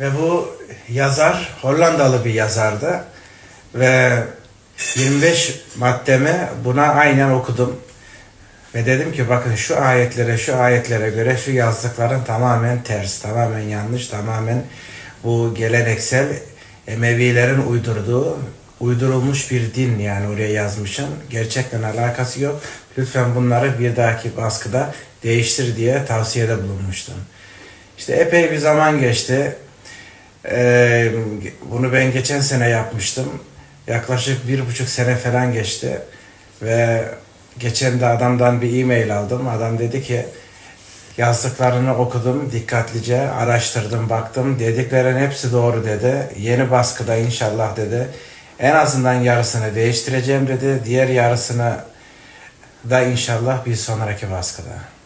Ve bu yazar Hollandalı bir yazardı. Ve 25 maddemi buna aynen okudum. Ve dedim ki bakın şu ayetlere şu ayetlere göre şu yazdıkların tamamen ters, tamamen yanlış, tamamen bu geleneksel Emevilerin uydurduğu, uydurulmuş bir din yani oraya yazmışım. Gerçekten alakası yok. Lütfen bunları bir dahaki baskıda değiştir diye tavsiyede bulunmuştum. İşte epey bir zaman geçti. Bunu ben geçen sene yapmıştım. Yaklaşık bir buçuk sene falan geçti. Ve geçen de adamdan bir e-mail aldım. Adam dedi ki yazdıklarını okudum dikkatlice, araştırdım, baktım. Dediklerin hepsi doğru dedi. Yeni baskıda inşallah dedi. En azından yarısını değiştireceğim dedi. Diğer yarısını da inşallah bir sonraki baskıda.